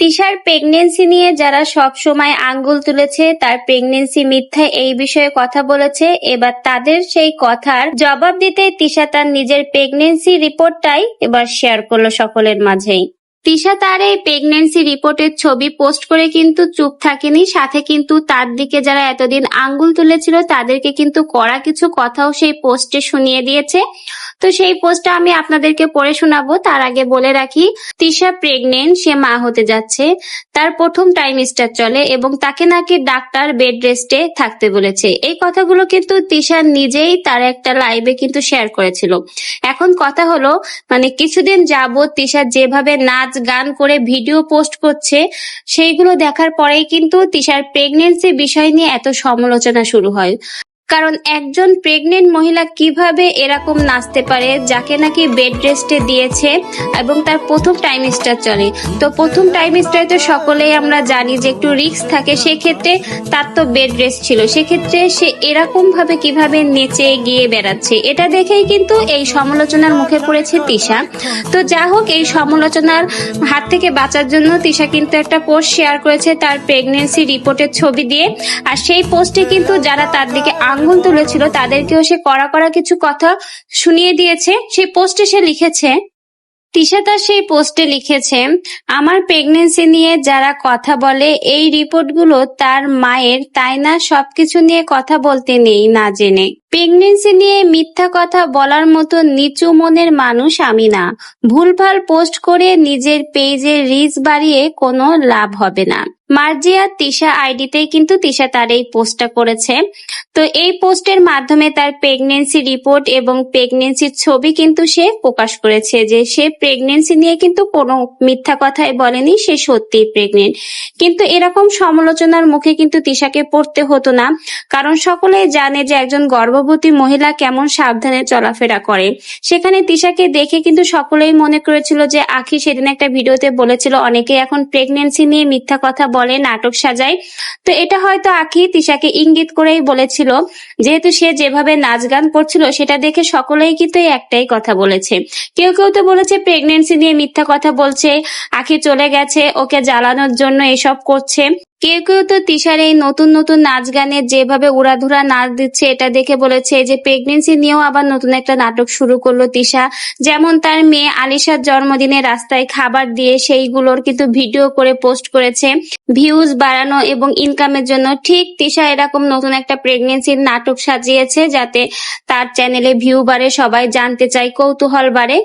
তিশার প্রেগনেন্সি নিয়ে যারা সব সময় আঙ্গুল তুলেছে, তার প্রেগনেন্সি মিথ্যা এই বিষয়ে কথা বলেছে। এবার তাদের সেই কথার জবাব দিতে তিশা তার নিজের প্রেগনেন্সি রিপোর্টটাই এবার শেয়ার করল সকলের মাঝেই। তিশা তার এই প্রেগনেন্সি রিপোর্টের ছবি পোস্ট করে কিন্তু চুপ থাকেনি। সাথে কিন্তু তার দিকে যারা এতদিন আঙ্গুল তুলেছিল, তাদেরকে কিন্তু করা কিছু কথাও সেই পোস্টে শুনিয়ে দিয়েছে। তো সেই পোস্টটা আমি আপনাদেরকে পড়ে শোনাবো। তার আগে বলে রাখি, তিশা প্রেগনেন্ট সে মা হতে যাচ্ছে। তার প্রথম টাইমিস্টার চলে এবং তাকে নাকি ডাক্তার বেড রেস্টে থাকতে বলেছে। এই কথাগুলো কিন্তু তিশা নিজেই তার একটা লাইভে কিন্তু শেয়ার করেছিল। এখন কথা হলো মানে কিছুদিন যাবত তিশা যেভাবে নাচ গান করে ভিডিও পোস্ট করছে, সেইগুলো দেখার পরেই কিন্তু তিশার প্রেগনেন্সি বিষয় নিয়ে এত সমালোচনা শুরু হয়। কারণ একজন প্রেগনেন্ট মহিলা কীভাবে এরকম নাচতে পারে, যাকে নাকি বেড রেস্টে দিয়েছে এবং তার প্রথম টাইমিস্টার চলে। তো প্রথম টাইমিস্টারে তো সকলেই আমরা জানি যে একটু রিস্ক থাকে, সেক্ষেত্রে তার তো বেড রেস্ট ছিল। সেক্ষেত্রে সে এরকম ভাবে কীভাবে নেচে গিয়ে বেড়াচ্ছে, এটা দেখেই কিন্তু এই সমালোচনার মুখে পড়েছে তিশা। তো যা হোক, এই সমালোচনার হাত থেকে বাঁচার জন্য তিশা কিন্তু একটা পোস্ট শেয়ার করেছে তার প্রেগনেন্সি রিপোর্টের ছবি দিয়ে। আর সেই পোস্টে কিন্তু যারা তার দিকে আঙ্গুল তুলেছিল, তাদেরকেও সে কড়া কড়া কিছু কথা শুনিয়ে দিয়েছে। সেই পোস্টে সে লিখেছে, তিশা তার সেই পোস্টে লিখেছে, আমার প্রেগনেন্সি নিয়ে যারা কথা বলে, এই রিপোর্টগুলো তার মায়ের, তাই না? সবকিছু নিয়ে কথা বলতে নেই না জেনে। প্রেগনেন্সি নিয়ে মিথ্যা কথা বলার মতো নিচু মনের মানুষ আমি না। ভুলভাল পোস্ট করে নিজের পেজে রিচ বাড়িয়ে কোনো লাভ হবে না। মার্জিয়া তিশা আইডিতেই কিন্তু তিশা তার এই পোস্টটা করেছে। তো এই পোস্টের মাধ্যমে তার প্রেগনেন্সি রিপোর্ট এবং প্রেগনেন্সির ছবি কিন্তু সে প্রকাশ করেছে যে সে প্রেগনেন্সি নিয়ে কিন্তু কোনো মিথ্যা কথাই বলেনি, সে সত্যিই প্রেগনেন্ট কিন্তু এরকম সমালোচনার মুখে কিন্তু তিশাকে পড়তে হতো না, কারণ সকলেই জানে যে একজন গর্ভবতী মহিলা কেমন সাবধানে চলাফেরা করে। সেখানে তিশাকে দেখে কিন্তু সকলেই মনে করেছিল যে আখি সেদিন একটা ভিডিওতে বলেছিল, অনেকে এখন প্রেগনেন্সি নিয়ে মিথ্যা কথা বলে নাটক সাজায়। তো এটা হয়তো আখি তিশাকে ইঙ্গিত করেই বলেছিল, যেহেতু সে যেভাবে নাচ গান করছিল, সেটা দেখে সকলেই কিন্তু একটাই কথা বলেছে। কেউ কেউ তো বলেছে প্রেগনেন্সি নিয়ে মিথ্যা কথা বলছে, আখি চলে গেছে, ওকে জ্বালানোর জন্য এসব করছে। কেউ কেউ তো তিশার এই নতুন নতুন নাচ গানের যেভাবে উড়াধুরা নাচ দিচ্ছে, এটা দেখে বলেছে যে প্রেগনেন্সি নিয়েও আবার নতুন একটা নাটক শুরু করল তিশা। যেমন তার মেয়ে আলিশার জন্মদিনে রাস্তায় খাবার দিয়ে সেইগুলোর কিন্তু ভিডিও করে পোস্ট করেছে। ভিউজ বাড়ানো এবং ইনকামের জন্য ঠিক তিশা এরকম নতুন একটা প্রেগনেন্সির নাটক সাজিয়েছে যাতে তার চ্যানেলে ভিউ বাড়ে, সবাই জানতে চায়, কৌতূহল বাড়ে।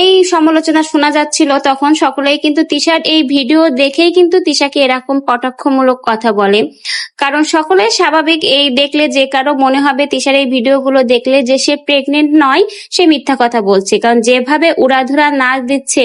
এই সমালোচনা শোনা যাচ্ছিল তখন সকলেই, কিন্তু তিশার এই ভিডিও দেখেই কিন্তু তিশাকে এরকম কটাক্ষমূলক কথা বলে। কারণ সকলে স্বাভাবিক, এই দেখলে যে কারও মনে হবে তিশার এই ভিডিওগুলো দেখলে যে সে প্রেগনেন্ট নয়, সে মিথ্যা কথা বলছে। কারণ যেভাবে উড়াধুরা নাচ দিচ্ছে,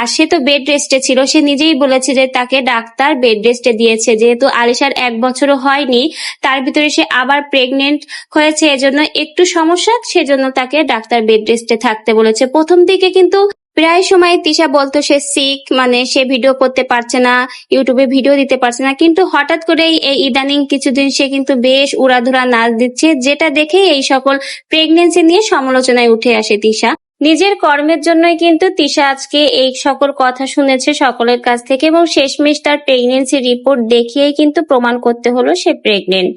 আর সে তো বেড রেস্টে ছিল, সে নিজেই বলেছে যে তাকে ডাক্তার বেড রেস্টে দিয়েছে। যেহেতু আলিশার এক বছরও হয়নি, তার ভিতরে সে আবার প্রেগনেন্ট হয়েছে, এজন্য একটু সমস্যা, সেজন্য তাকে ডাক্তার বেড রেস্টে থাকতে বলেছে। প্রথম দিকে কিন্তু প্রায় সময় তিশা বলতো, সে সিক মানে সে ভিডিও করতে পারছে না ইউটিউবে ভিডিও দিতে পারছে না। কিন্তু হঠাৎ করেই এই ইদানিং কিছুদিন সে কিন্তু বেশ উড়াধুরা নাচ দিচ্ছে, যেটা দেখে এই সকল প্রেগনেন্সি নিয়ে সমালোচনায় উঠে আসে তিশা। নিজের কর্মের জন্যই কিন্তু তিশা আজকে এই সকল কথা শুনেছে সকলের কাছ থেকে এবং শেষমেশ তার প্রেগনেন্সি রিপোর্ট দেখিয়েই কিন্তু প্রমাণ করতে হলো সে প্রেগনেন্ট